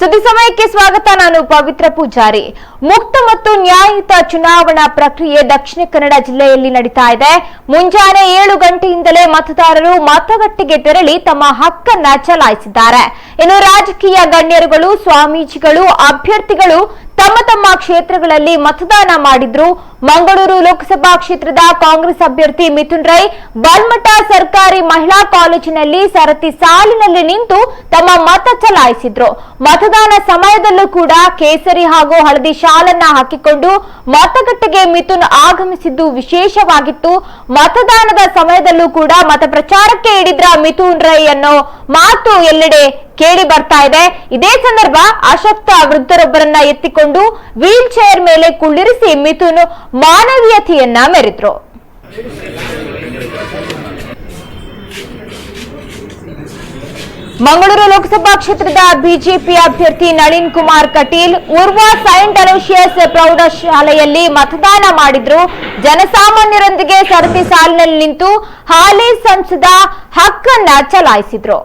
ಸುದ್ದಿ ಸಮಯಕ್ಕೆ ಸ್ವಾಗತ, ನಾನು ಪವಿತ್ರ ಪೂಜಾರಿ. ಮುಕ್ತ ಮತ್ತು ನ್ಯಾಯಯುತ ಚುನಾವಣಾ ಪ್ರಕ್ರಿಯೆ ದಕ್ಷಿಣ ಕನ್ನಡ ಜಿಲ್ಲೆಯಲ್ಲಿ ನಡೀತಾ ಇದೆ. ಮುಂಜಾನೆ ಏಳು ಗಂಟೆಯಿಂದಲೇ ಮತದಾರರು ಮತಗಟ್ಟೆಗೆ ತೆರಳಿ ತಮ್ಮ ಹಕ್ಕನ್ನ ಚಲಾಯಿಸಿದ್ದಾರೆ. ಇನ್ನು ರಾಜಕೀಯ ಗಣ್ಯರುಗಳು, ಸ್ವಾಮೀಜಿಗಳು, ಅಭ್ಯರ್ಥಿಗಳು ತಮ್ಮ ತಮ್ಮ ಕ್ಷೇತ್ರಗಳಲ್ಲಿ ಮತದಾನ ಮಾಡಿದ್ರು. ಮಂಗಳೂರು ಲೋಕಸಭಾ ಕ್ಷೇತ್ರದ ಕಾಂಗ್ರೆಸ್ ಅಭ್ಯರ್ಥಿ ಮಿಥುನ್ ರೈ, ಬಾಲ್ಮಠ ಸರ್ಕಾರಿ ಮಹಿಳಾ ಕಾಲೇಜಿನಲ್ಲಿ ಸರತಿ ಸಾಲಿನಲ್ಲಿ ನಿಂತು ತಮ್ಮ ಮತ ಚಲಾಯಿಸಿದ್ರು. ಮತದಾನ ಸಮಯದಲ್ಲೂ ಕೂಡ ಕೇಸರಿ ಹಾಗೂ ಹಳದಿ ಶಾಲನ್ನ ಹಾಕಿಕೊಂಡು ಮತಗಟ್ಟೆಗೆ ಮಿಥುನ್ ಆಗಮಿಸಿದ್ದು ವಿಶೇಷವಾಗಿತ್ತು. ಮತದಾನದ ಸಮಯದಲ್ಲೂ ಕೂಡ ಮತ ಪ್ರಚಾರಕ್ಕೆ ಹಿಡಿದ್ರ ಮಿಥುನ್ ರೈ ಅನ್ನೋ ಮಾತು ಎಲ್ಲೆಡೆ ಕೇಳಿ ಬರ್ತಾ ಇದೆ. ಇದೇ ಸಂದರ್ಭ ಅಶಕ್ತ ವೃದ್ಧರೊಬ್ಬರನ್ನ ಎತ್ತಿಕೊಂಡು ವೀಲ್ ಚೇರ್ ಮೇಲೆ ಕುಳ್ಳಿರಿಸಿ ಮಿಥುನ್ ಮಾನವೀಯತೆಯನ್ನ ಮೆರೆದ್ರು. ಮಂಗಳೂರು ಲೋಕಸಭಾ ಕ್ಷೇತ್ರದ ಬಿಜೆಪಿ ಅಭ್ಯರ್ಥಿ ನಳಿನ್ ಕುಮಾರ್ ಕಟೀಲ್ ಉರ್ವ ಸೈಂಟ್ ಅಲೋಷಿಯಸ್ ಪ್ರೌಢಶಾಲೆಯಲ್ಲಿ ಮತದಾನ ಮಾಡಿದ್ರು. ಜನಸಾಮಾನ್ಯರೊಂದಿಗೆ ಸರತಿ ಸಾಲಿನಲ್ಲಿ ನಿಂತು ಹಾಲಿ ಸಂಸದ ಹಕ್ಕನ್ನ ಚಲಾಯಿಸಿದ್ರು.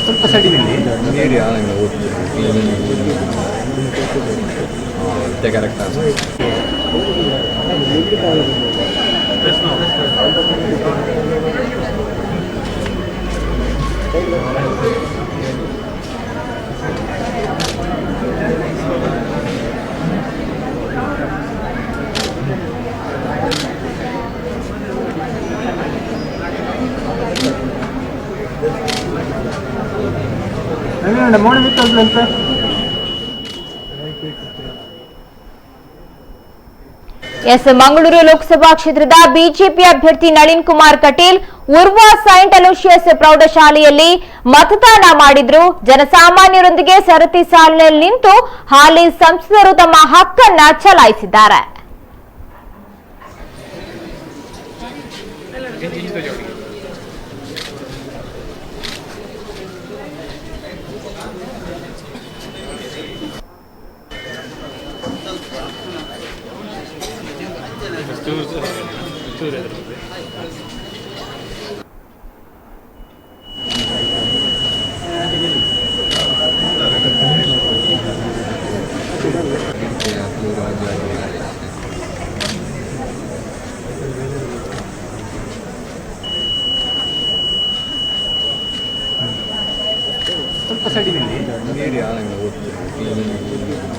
ಸ್ವಲ್ಪ ಸೈಡಿನಲ್ಲಿ ನೀಡಿ ಆದಂಗೆ ಓದ್ತೀನಿ ಅದೇ ಮೂರು ಸರ್ ಎಸ್, ಮಂಗಳೂರು ಲೋಕಸಭಾ ಕ್ಷೇತ್ರದ ಬಿಜೆಪಿ ಅಭ್ಯರ್ಥಿ ನಳಿನ್ ಕುಮಾರ್ ಕಟೀಲ್ ಉರ್ವ ಸೈಂಟ್ ಅಲೋಷಿಯಸ್ ಪ್ರೌಢಶಾಲೆಯಲ್ಲಿ ಮತದಾನ ಮಾಡಿದ್ರು. ಜನಸಾಮಾನ್ಯರೊಂದಿಗೆ ಸರತಿ ಸಾಲಿನಲ್ಲಿ ನಿಂತು ಹಾಲಿ ಸಂಸದರು ತಮ್ಮ ಹಕ್ಕನ್ನ ಚಲಾಯಿಸಿದ್ದಾರೆ. ಸ್ವಲ್ಪ ಸೈಡಿನಲ್ಲಿ ನೀಡಿ ಆದಂಗೆ ಓದ್ತೀನಿ